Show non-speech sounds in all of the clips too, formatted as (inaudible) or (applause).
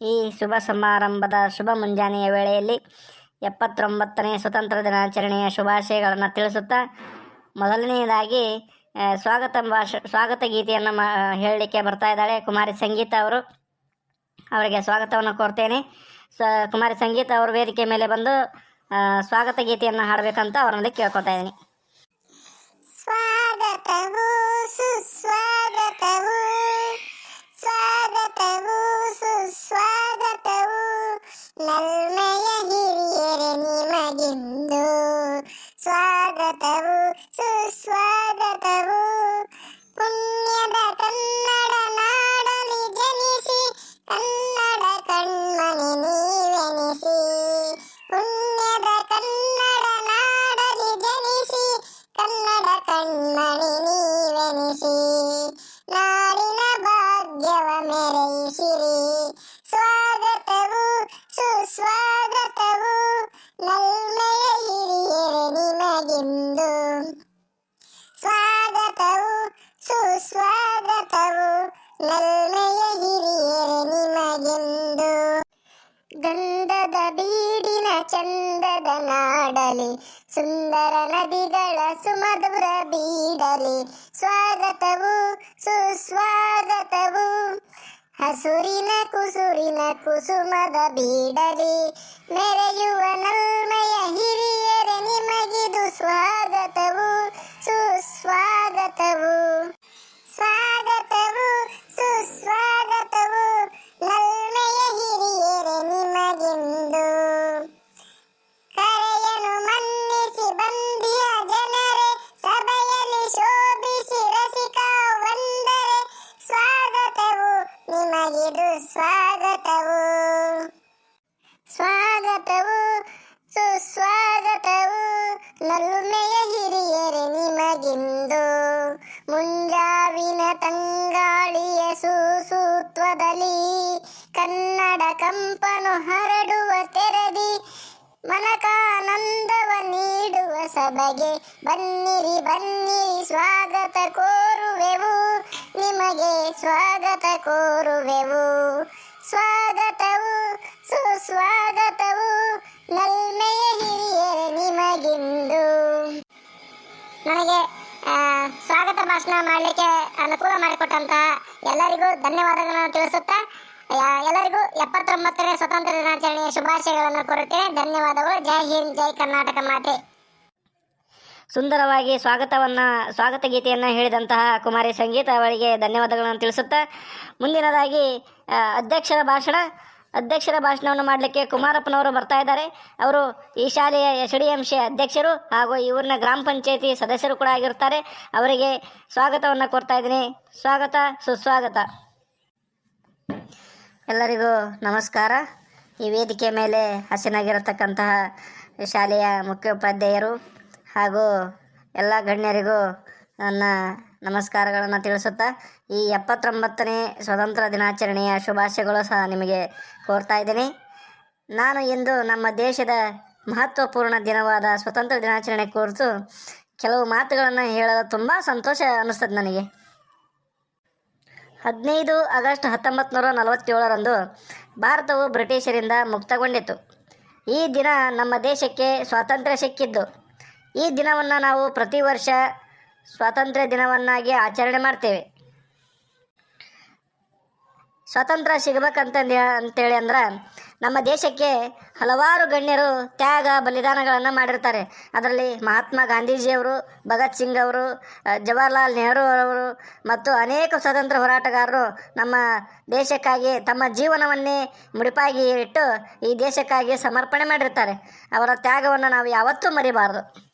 ಈ ಶುಭ ಸಮಾರಂಭದ ಶುಭ ಮುಂಜಾನೆಯ ವೇಳೆಯಲ್ಲಿ ಎಪ್ಪತ್ತೊಂಬತ್ತನೇ ಸ್ವತಂತ್ರ ದಿನಾಚರಣೆಯ ಶುಭಾಶಯಗಳನ್ನು ತಿಳಿಸುತ್ತಾ ಮೊದಲನೆಯದಾಗಿ ಸ್ವಾಗತ ಭಾಷ, ಸ್ವಾಗತ ಗೀತೆಯನ್ನು ಮಾ, ಹೇಳಲಿಕ್ಕೆ ಬರ್ತಾ ಇದ್ದಾಳೆ ಕುಮಾರಿ ಸಂಗೀತ ಅವರು. ಅವರಿಗೆ ಸ್ವಾಗತವನ್ನು ಕೋರ್ತೇನೆ. ಸ, ಕುಮಾರಿ ಸಂಗೀತ ಅವರು ವೇದಿಕೆ ಮೇಲೆ ಬಂದು ಸ್ವಾಗತ ಗೀತೆಯನ್ನು ಹಾಡಬೇಕಂತ ಅವರೊಂದಿಗೆ ಕೇಳ್ಕೊತಾ ಇದ್ದೀನಿ. ಸ್ವಾಗತವು ನದಿಗಳ ಸುಮಧುರ ಬೀಡಲಿ. ಸ್ವಾಗತವು, ಸುಸ್ವಾಗತವು. ಹಸುರಿನ ಕುಸುರಿನ ಕುಸುಮದ ಬೀಡಲಿ. ಮೆರೆಯುವ ನಲ್ಮೆಯ ಹಿರಿಯರೆ, ನಿಮಗಿದು ಸ್ವಾಗತವು, ಸುಸ್ವಾಗತವು. ಸ್ವಾಗತವು, ಸುಸ್ವಾಗತವು. ನಲ್ಮೆಯ ಹಿರಿಯರೆ, ನಿಮಗಿಂದು ಮುಂಜಾವಿನ ತಂಗಾಳಿಯ ಸುಸೂತ್ವದಲ್ಲಿ ಕನ್ನಡ ಕಂಪನು ಹರಡುವ ತೆರದಿ, ಮನಕಾನಂದವ ನೀಡುವ ಸಭೆಗೆ ಬನ್ನಿರಿ ಬನ್ನಿರಿ, ಸ್ವಾಗತ ಕೋರುವೆವು. ನಿಮಗೆ ಸ್ವಾಗತ ಕೋರುವೆವು. ಸ್ವಾಗತವು, ಸುಸ್ವಾಗತವು. ನಲ್ಮೆಯ ಹಿರಿಯರೆ ನಿಮಗಿಂದು. ನನಗೆ ಸ್ವಾಗತ ಭಾಷಣ ಮಾಡಲಿಕ್ಕೆ ಅನುಕೂಲ ಮಾಡಿಕೊಟ್ಟಂತ ಎಲ್ಲರಿಗೂ ಧನ್ಯವಾದಗಳನ್ನು ತಿಳಿಸುತ್ತಾ ಎಲ್ಲರಿಗೂ ಎಪ್ಪತ್ತೊಂಬತ್ತನೇ ಸ್ವತಂತ್ರ ದಿನಾಚರಣೆಯ ಶುಭಾಶಯಗಳನ್ನು ಕೋರುತ್ತೇನೆ. ಧನ್ಯವಾದಗಳು. ಜೈ ಹಿಂದ್, ಜೈ ಕರ್ನಾಟಕ ಮಾತೆ. ಸುಂದರವಾಗಿ ಸ್ವಾಗತವನ್ನು, ಸ್ವಾಗತ ಗೀತೆಯನ್ನು ಹೇಳಿದಂತಹ ಕುಮಾರಿ ಸಂಗೀತ ಅವಳಿಗೆ ಧನ್ಯವಾದಗಳನ್ನು ತಿಳಿಸುತ್ತಾ, ಮುಂದಿನದಾಗಿ ಅಧ್ಯಕ್ಷರ ಭಾಷಣ ಅಧ್ಯಕ್ಷರ ಭಾಷಣವನ್ನು ಮಾಡಲಿಕ್ಕೆ ಕುಮಾರಪ್ಪನವರು ಬರ್ತಾ ಇದ್ದಾರೆ. ಅವರು ಈ ಶಾಲೆಯ ಎಸ್ ಡಿ ಎಂ ಸಿ ಅಧ್ಯಕ್ಷರು ಹಾಗೂ ಈ ಊರಿನ ಗ್ರಾಮ ಪಂಚಾಯತಿ ಸದಸ್ಯರು ಕೂಡ ಆಗಿರ್ತಾರೆ ಅವರಿಗೆ ಸ್ವಾಗತವನ್ನು ಕೊಡ್ತಾ ಇದ್ದೀನಿ. ಸ್ವಾಗತ, ಸುಸ್ವಾಗತ. ಎಲ್ಲರಿಗೂ ನಮಸ್ಕಾರ. ಈ ವೇದಿಕೆ ಮೇಲೆ ಹಸಿನಾಗಿರತಕ್ಕಂತಹ ಶಾಲೆಯ ಮುಖ್ಯೋಪಾಧ್ಯಾಯರು ಹಾಗೂ ಎಲ್ಲ ಗಣ್ಯರಿಗೂ ನನ್ನ ನಮಸ್ಕಾರಗಳನ್ನು ತಿಳಿಸುತ್ತಾ ಈ ಎಪ್ಪತ್ತೊಂಬತ್ತನೇ ಸ್ವತಂತ್ರ ದಿನಾಚರಣೆಯ ಶುಭಾಶಯಗಳು ಸಹ ನಿಮಗೆ ಕೋರ್ತಾ ಇದ್ದೀನಿ. ನಾನು ಇಂದು ನಮ್ಮ ದೇಶದ ಮಹತ್ವಪೂರ್ಣ ದಿನವಾದ ಸ್ವತಂತ್ರ ದಿನಾಚರಣೆ ಕುರಿತು ಕೆಲವು ಮಾತುಗಳನ್ನು ಹೇಳಲು ತುಂಬ ಸಂತೋಷ ಅನ್ನಿಸ್ತದೆ ನನಗೆ. ಹದಿನೈದು ಆಗಸ್ಟ್ ಹತ್ತೊಂಬತ್ತು ನೂರ ನಲವತ್ತೇಳರಂದು ಭಾರತವು ಬ್ರಿಟಿಷರಿಂದ ಮುಕ್ತಗೊಂಡಿತು. ಈ ದಿನ ನಮ್ಮ ದೇಶಕ್ಕೆ ಸ್ವಾತಂತ್ರ್ಯ ಸಿಕ್ಕಿದ್ದು. ಈ ದಿನವನ್ನು ನಾವು ಪ್ರತಿ ವರ್ಷ ಸ್ವಾತಂತ್ರ್ಯ ದಿನವನ್ನಾಗಿ ಆಚರಣೆ ಮಾಡ್ತೇವೆ. ಸ್ವಾತಂತ್ರ್ಯ ಸಿಗಬೇಕಂತಂದು ಅಂತೇಳಿ ಅಂದ್ರೆ ನಮ್ಮ ದೇಶಕ್ಕೆ ಹಲವಾರು ಗಣ್ಯರು ತ್ಯಾಗ ಬಲಿದಾನಗಳನ್ನು ಮಾಡಿರ್ತಾರೆ. ಅದರಲ್ಲಿ ಮಹಾತ್ಮ ಗಾಂಧೀಜಿಯವರು, ಭಗತ್ ಸಿಂಗ್ ಅವರು ಜವಾಹರ್ಲಾಲ್ ನೆಹರು ಅವರು ಮತ್ತು ಅನೇಕ ಸ್ವಾತಂತ್ರ್ಯ ಹೋರಾಟಗಾರರು ನಮ್ಮ ದೇಶಕ್ಕಾಗಿ ತಮ್ಮ ಜೀವನವನ್ನೇ ಮುಡಿಪಾಗಿ ಇಟ್ಟು ಈ ದೇಶಕ್ಕಾಗಿ ಸಮರ್ಪಣೆ ಮಾಡಿರ್ತಾರೆ. ಅವರ ತ್ಯಾಗವನ್ನು ನಾವು ಯಾವತ್ತೂ ಮರಿಬಾರದು.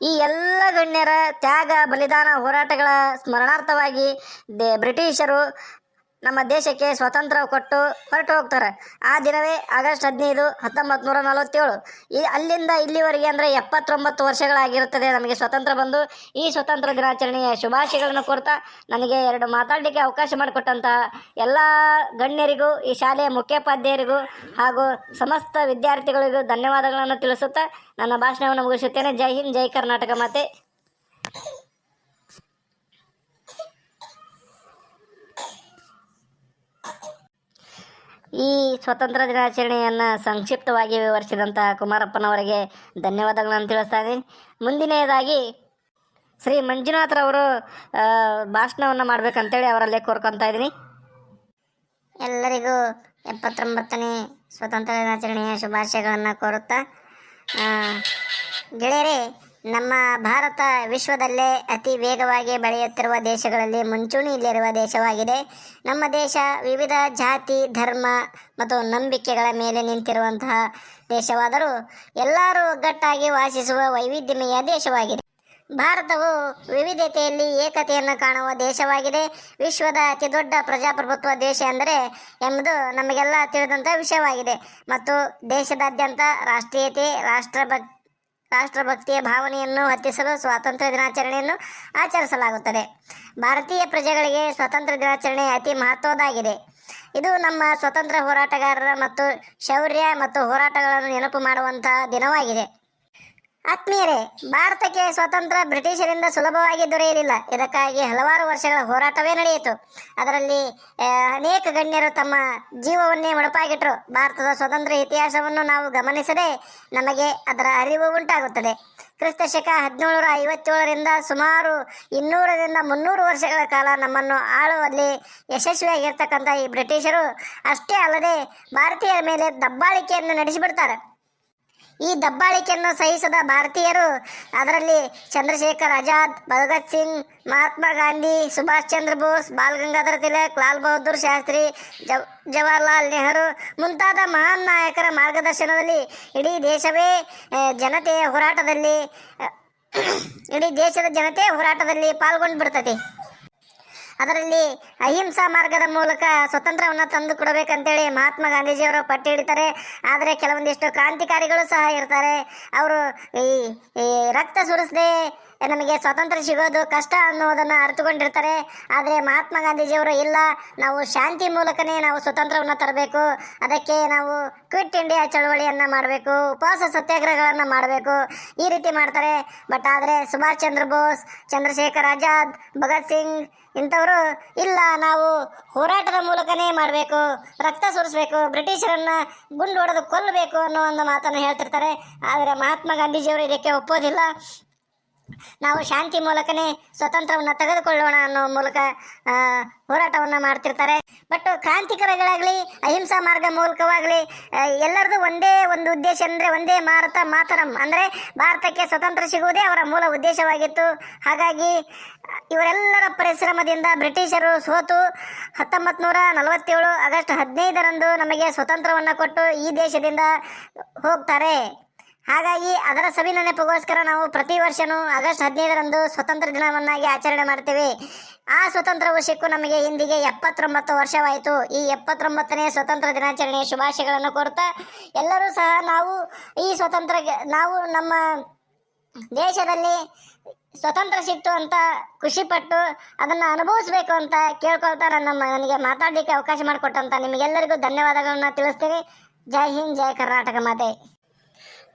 ಈ ಎಲ್ಲ ಗಣ್ಯರ ತ್ಯಾಗ ಬಲಿದಾನ ಹೋರಾಟಗಳ ಸ್ಮರಣಾರ್ಥವಾಗಿ ದೇ ಬ್ರಿಟಿಷರು ನಮ್ಮ ದೇಶಕ್ಕೆ ಸ್ವಾತಂತ್ರ್ಯ ಕೊಟ್ಟು ಹೊರಟು ಹೋಗ್ತಾರೆ. ಆ ದಿನವೇ ಆಗಸ್ಟ್ ಹದಿನೈದು ಹತ್ತೊಂಬತ್ತು ನೂರ ನಲವತ್ತೇಳು. ಈ ಅಲ್ಲಿಂದ ಇಲ್ಲಿವರೆಗೆ ಅಂದರೆ ಎಪ್ಪತ್ತೊಂಬತ್ತು ವರ್ಷಗಳಾಗಿರುತ್ತದೆ ನಮಗೆ ಸ್ವತಂತ್ರ ಬಂದು. ಈ ಸ್ವತಂತ್ರ ದಿನಾಚರಣೆಯ ಶುಭಾಶಯಗಳನ್ನು ಕೋರ್ತಾ ನನಗೆ ಎರಡು ಮಾತಾಡಲಿಕ್ಕೆ ಅವಕಾಶ ಮಾಡಿಕೊಟ್ಟಂತಹ ಎಲ್ಲ ಗಣ್ಯರಿಗೂ, ಈ ಶಾಲೆಯ ಮುಖ್ಯೋಪಾಧ್ಯಾಯರಿಗೂ ಹಾಗೂ ಸಮಸ್ತ ವಿದ್ಯಾರ್ಥಿಗಳಿಗೂ ಧನ್ಯವಾದಗಳನ್ನು ತಿಳಿಸುತ್ತಾ ನನ್ನ ಭಾಷಣವನ್ನು ಮುಗಿಸುತ್ತೇನೆ. ಜೈ ಹಿಂದ್, ಜೈ ಕರ್ನಾಟಕ ಮಾತೆ. ಈ ಸ್ವತಂತ್ರ ದಿನಾಚರಣೆಯನ್ನು ಸಂಕ್ಷಿಪ್ತವಾಗಿ ವಿವರಿಸಿದಂತಹ ಕುಮಾರಪ್ಪನವರಿಗೆ ಧನ್ಯವಾದಗಳನ್ನು ಇದ್ದೀನಿ. ಮುಂದಿನೆಯದಾಗಿ ಶ್ರೀ ಮಂಜುನಾಥರವರು ಭಾಷಣವನ್ನು ಮಾಡಬೇಕಂತೇಳಿ ಅವರಲ್ಲೇ ಕೋರ್ಕೊತಾ ಇದ್ದೀನಿ. ಎಲ್ಲರಿಗೂ ಎಪ್ಪತ್ತೊಂಬತ್ತನೇ ಸ್ವತಂತ್ರ ದಿನಾಚರಣೆಯ ಶುಭಾಶಯಗಳನ್ನು ಕೋರುತ್ತಾ ಗೆಳೆಯರೇ ನಮ್ಮ ಭಾರತ ವಿಶ್ವದಲ್ಲೇ ಅತಿ ವೇಗವಾಗಿ ಬೆಳೆಯುತ್ತಿರುವ ದೇಶಗಳಲ್ಲಿ ಮುಂಚೂಣಿಯಲ್ಲಿರುವ ದೇಶವಾಗಿದೆ. ನಮ್ಮ ದೇಶ ವಿವಿಧ ಜಾತಿ, ಧರ್ಮ ಮತ್ತು ನಂಬಿಕೆಗಳ ಮೇಲೆ ನಿಂತಿರುವಂತಹ ದೇಶವಾದರೂ ಎಲ್ಲರೂ ಒಗ್ಗಟ್ಟಾಗಿ ವಾಸಿಸುವ ವೈವಿಧ್ಯಮಯ ದೇಶವಾಗಿದೆ. ಭಾರತವು ವಿವಿಧತೆಯಲ್ಲಿ ಏಕತೆಯನ್ನು ಕಾಣುವ ದೇಶವಾಗಿದೆ. ವಿಶ್ವದ ಅತಿ ದೊಡ್ಡ ಪ್ರಜಾಪ್ರಭುತ್ವ ದೇಶ ಎಂದರೆ ಎಂಬುದು ನಮಗೆಲ್ಲ ತಿಳಿದಂಥ ವಿಷಯವಾಗಿದೆ. ಮತ್ತು ದೇಶದಾದ್ಯಂತ ರಾಷ್ಟ್ರೀಯತೆ, ರಾಷ್ಟ್ರಭಕ್ ರಾಷ್ಟ್ರಭಕ್ತಿಯ ಭಾವನೆಯನ್ನು ಹತ್ತಿಸಲು ಸ್ವಾತಂತ್ರ್ಯ ದಿನಾಚರಣೆಯನ್ನು ಆಚರಿಸಲಾಗುತ್ತದೆ. ಭಾರತೀಯ ಪ್ರಜೆಗಳಿಗೆ ಸ್ವಾತಂತ್ರ್ಯ ದಿನಾಚರಣೆ ಅತಿ ಮಹತ್ವದ್ದಾಗಿದೆ. ಇದು ನಮ್ಮ ಸ್ವತಂತ್ರ ಹೋರಾಟಗಾರರ ಮತ್ತು ಶೌರ್ಯ ಮತ್ತು ಹೋರಾಟಗಳನ್ನು ನೆನಪು ಮಾಡುವಂತಹ ದಿನವಾಗಿದೆ. ಆತ್ಮೀಯರೇ, ಭಾರತಕ್ಕೆ ಸ್ವಾತಂತ್ರ್ಯ ಬ್ರಿಟಿಷರಿಂದ ಸುಲಭವಾಗಿ ದೊರೆಯಲಿಲ್ಲ. ಇದಕ್ಕಾಗಿ ಹಲವಾರು ವರ್ಷಗಳ ಹೋರಾಟವೇ ನಡೆಯಿತು. ಅದರಲ್ಲಿ ಅನೇಕ ಗಣ್ಯರು ತಮ್ಮ ಜೀವವನ್ನೇ ಮುಡಪಾಗಿಟ್ಟರು ಭಾರತದ ಸ್ವತಂತ್ರ ಇತಿಹಾಸವನ್ನು ನಾವು ಗಮನಿಸದೆ ನಮಗೆ ಅದರ ಅರಿವು ಉಂಟಾಗುತ್ತದೆ. ಕ್ರಿಸ್ತ ಶಕ ಹದಿನೇಳರ ಐವತ್ತೇಳರಿಂದ ಸುಮಾರು ಇನ್ನೂರರಿಂದ ಮುನ್ನೂರು ವರ್ಷಗಳ ಕಾಲ ನಮ್ಮನ್ನು ಆಳುವಲ್ಲಿ ಯಶಸ್ವಿಯಾಗಿರ್ತಕ್ಕಂಥ ಈ ಬ್ರಿಟಿಷರು ಅಷ್ಟೇ ಅಲ್ಲದೆ ಭಾರತೀಯರ ಮೇಲೆ ದಬ್ಬಾಳಿಕೆಯನ್ನು ನಡೆಸಿಬಿಡ್ತಾರೆ. ಈ ದಬ್ಬಾಳಿಕೆಯನ್ನು ಸಹಿಸದ ಭಾರತೀಯರು ಅದರಲ್ಲಿ ಚಂದ್ರಶೇಖರ್ ಆಜಾದ್, ಭಗತ್ ಸಿಂಗ್, ಮಹಾತ್ಮ ಗಾಂಧಿ, ಸುಭಾಷ್ ಚಂದ್ರ ಬೋಸ್, ಬಾಲ್ ಗಂಗಾಧರ ತಿಲಕ್, ಲಾಲ್ ಬಹದ್ದೂರ್ ಶಾಸ್ತ್ರಿ, ಜವ್, ಜವಾಹರ್ಲಾಲ್ ನೆಹರು ಮುಂತಾದ ಮಹಾನ್ ನಾಯಕರ ಮಾರ್ಗದರ್ಶನದಲ್ಲಿ ಇಡೀ ದೇಶವೇ ಜನತೆಯ ಹೋರಾಟದಲ್ಲಿ (clears throat) ಇಡೀ ದೇಶದ ಜನತೆ ಹೋರಾಟದಲ್ಲಿ ಪಾಲ್ಗೊಂಡು ಬಿಡ್ತದೆ ಅದರಲ್ಲಿ ಅಹಿಂಸಾ ಮಾರ್ಗದ ಮೂಲಕ ಸ್ವತಂತ್ರವನ್ನು ತಂದು ಕೊಡಬೇಕಂತೇಳಿ ಮಹಾತ್ಮ ಗಾಂಧೀಜಿಯವರು ಪಟ್ಟಿ ಹಿಡಿತಾರೆ. ಆದರೆ ಕೆಲವೊಂದಿಷ್ಟು ಕ್ರಾಂತಿಕಾರಿಗಳು ಸಹ ಇರ್ತಾರೆ. ಅವರು ಈ ರಕ್ತ ಸುರಿಸದೆ ನಮಗೆ ಸ್ವಾತಂತ್ರ್ಯ ಸಿಗೋದು ಕಷ್ಟ ಅನ್ನೋದನ್ನು ಅರಿತುಕೊಂಡಿರ್ತಾರೆ. ಆದರೆ ಮಹಾತ್ಮ ಗಾಂಧೀಜಿಯವರು ಇಲ್ಲ. ನಾವು ಶಾಂತಿ ಮೂಲಕನೇ ನಾವು ಸ್ವತಂತ್ರವನ್ನು ತರಬೇಕು. ಅದಕ್ಕೆ ನಾವು ಕ್ವಿಟ್ ಇಂಡಿಯಾ ಚಳವಳಿಯನ್ನು ಮಾಡಬೇಕು. ಉಪವಾಸ ಸತ್ಯಾಗ್ರಹಗಳನ್ನು ಮಾಡಬೇಕು. ಈ ರೀತಿ ಮಾಡ್ತಾರೆ. ಬಟ್ ಆದರೆ ಸುಭಾಷ್ ಚಂದ್ರ ಬೋಸ್, ಚಂದ್ರಶೇಖರ್ ಆಜಾದ್, ಭಗತ್ ಸಿಂಗ್ ಇಂಥವರು ಇಲ್ಲ. ನಾವು ಹೋರಾಟದ ಮೂಲಕನೇ ಮಾಡಬೇಕು. ರಕ್ತ ಸುರಿಸ್ಬೇಕು. ಬ್ರಿಟಿಷರನ್ನ ಗುಂಡು ಹೊಡೆದು ಕೊಲ್ಲಬೇಕು ಅನ್ನೋ ಒಂದು ಮಾತನ್ನು ಹೇಳ್ತಿರ್ತಾರೆ. ಆದರೆ ಮಹಾತ್ಮ ಗಾಂಧೀಜಿಯವರು ಇದಕ್ಕೆ ಒಪ್ಪೋದಿಲ್ಲ. ನಾವು ಶಾಂತಿ ಮೂಲಕನೇ ಸ್ವತಂತ್ರವನ್ನು ತೆಗೆದುಕೊಳ್ಳೋಣ ಅನ್ನೋ ಮೂಲಕ ಹೋರಾಟವನ್ನು ಮಾಡ್ತಿರ್ತಾರೆ. ಬಟ್ ಕ್ರಾಂತಿಕಾರಿಗಳಾಗಲಿ, ಅಹಿಂಸಾ ಮಾರ್ಗ ಮೂಲಕವಾಗಲಿ ಎಲ್ಲರದು ಒಂದೇ ಒಂದು ಉದ್ದೇಶ ಅಂದರೆ ಒಂದೇ ಭಾರತ ಮಾತರಂ. ಅಂದರೆ ಭಾರತಕ್ಕೆ ಸ್ವತಂತ್ರ ಸಿಗುವುದೇ ಅವರ ಮೂಲ ಉದ್ದೇಶವಾಗಿತ್ತು. ಹಾಗಾಗಿ, ಇವರೆಲ್ಲರ ಪರಿಶ್ರಮದಿಂದ ಬ್ರಿಟಿಷರು ಸೋತು ಹತ್ತೊಂಬತ್ತು ನೂರ ನಲವತ್ತೇಳು ಆಗಸ್ಟ್ ಹದಿನೈದರಂದು ನಮಗೆ ಸ್ವತಂತ್ರವನ್ನು ಕೊಟ್ಟು ಈ ದೇಶದಿಂದ ಹೋಗ್ತಾರೆ. ಹಾಗಾಗಿ ಅದರ ಸವಿ ನೆನಪಿಗೋಸ್ಕರ ನಾವು ಪ್ರತಿ ವರ್ಷನೂ ಆಗಸ್ಟ್ ಹದಿನೈದರಂದು ಸ್ವತಂತ್ರ ದಿನವನ್ನಾಗಿ ಆಚರಣೆ ಮಾಡ್ತೇವೆ. ಆ ಸ್ವತಂತ್ರ ವರ್ಷಕ್ಕೂ ನಮಗೆ ಇಂದಿಗೆ ಎಪ್ಪತ್ತೊಂಬತ್ತು ವರ್ಷವಾಯಿತು. ಈ ಎಪ್ಪತ್ತೊಂಬತ್ತನೇ ಸ್ವತಂತ್ರ ದಿನಾಚರಣೆಯ ಶುಭಾಶಯಗಳನ್ನು ಕೋರ್ತಾ ಎಲ್ಲರೂ ಸಹ ನಾವು ಈ ಸ್ವತಂತ್ರ ನಾವು ನಮ್ಮ ದೇಶದಲ್ಲಿ ಸ್ವತಂತ್ರ ಸಿಕ್ತು ಅಂತ ಖುಷಿಪಟ್ಟು ಅದನ್ನು ಅನುಭವಿಸಬೇಕು ಅಂತ ಕೇಳ್ಕೊಳ್ತಾ ನನ್ನ ನನಗೆ ಮಾತಾಡಲಿಕ್ಕೆ ಅವಕಾಶ ಮಾಡಿಕೊಟ್ಟಂತ ನಿಮಗೆಲ್ಲರಿಗೂ ಧನ್ಯವಾದಗಳನ್ನು ತಿಳಿಸ್ತೀನಿ ಜೈ ಹಿಂದ್, ಜೈ ಕರ್ನಾಟಕ ಮಾತೆ.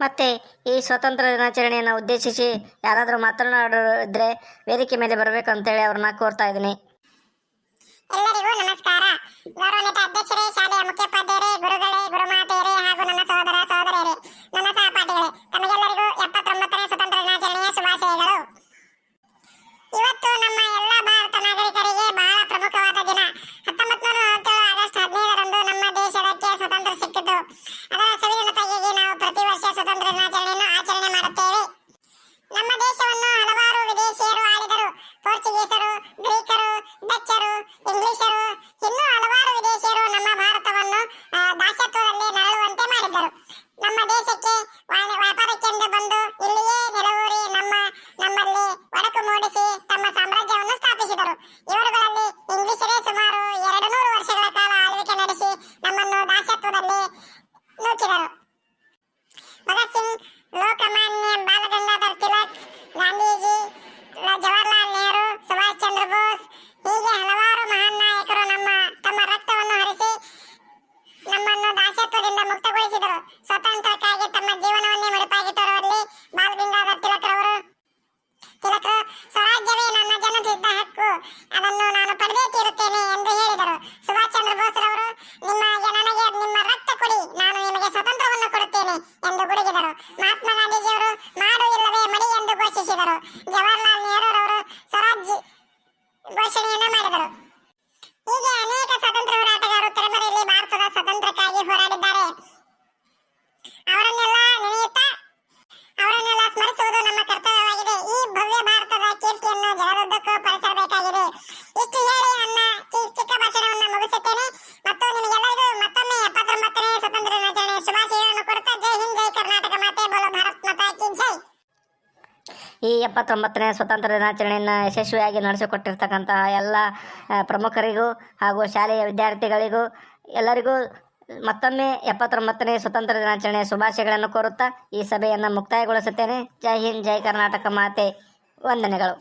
ಮತ್ತು ಈ ಸ್ವತಂತ್ರ ದಿನಾಚರಣೆಯನ್ನು ಉದ್ದೇಶಿಸಿ ಯಾರಾದರೂ ಮಾತನಾಡಿದ್ರೆ ವೇದಿಕೆ ಮೇಲೆ ಬರಬೇಕು ಅಂತೇಳಿ ಅವ್ರನ್ನ ಕೋರ್ತಾ ಇದ್ದೀನಿ. ಎಲ್ಲರಿಗೂ ನಮಸ್ಕಾರ. ಗೌರವಾನ್ವಿತ ಅಧ್ಯಕ್ಷರೇ, ಶಾಲೆಯ ಮುಖ್ಯೋಪಾಧ್ಯಾಯರೇ, ಗುರುಗಳೇ, ಗುರುಮಾತೆಯರೇ ಹಾಗೂ ನನ್ನ ಸಹೋದರ ಸಹೋದರಿಯರೇ. ನನ್ನ ಸಹಪಾಠಿಗಳೇ, ತಮಗೆಲ್ಲರಿಗೂ ಎಪ್ಪತ್ತೊಂಬತ್ತನೇ ಎಪ್ಪತ್ತೊಂಬತ್ತನೇ ಸ್ವತಂತ್ರ ದಿನಾಚರಣೆಯನ್ನು ಯಶಸ್ವಿಯಾಗಿ ನಡೆಸಿಕೊಟ್ಟಿರ್ತಕ್ಕಂತಹ ಎಲ್ಲ ಪ್ರಮುಖರಿಗೂ ಹಾಗೂ ಶಾಲೆಯ ವಿದ್ಯಾರ್ಥಿಗಳಿಗೂ ಎಲ್ಲರಿಗೂ ಮತ್ತೊಮ್ಮೆ ಎಪ್ಪತ್ತೊಂಬತ್ತನೇ ಸ್ವತಂತ್ರ ದಿನಾಚರಣೆಯ ಶುಭಾಶಯಗಳನ್ನು ಕೋರುತ್ತಾ ಈ ಸಭೆಯನ್ನು ಮುಕ್ತಾಯಗೊಳಿಸುತ್ತೇನೆ. ಜೈ ಹಿಂದ್, ಜೈ ಕರ್ನಾಟಕ ಮಾತೆ. ವಂದನೆಗಳು.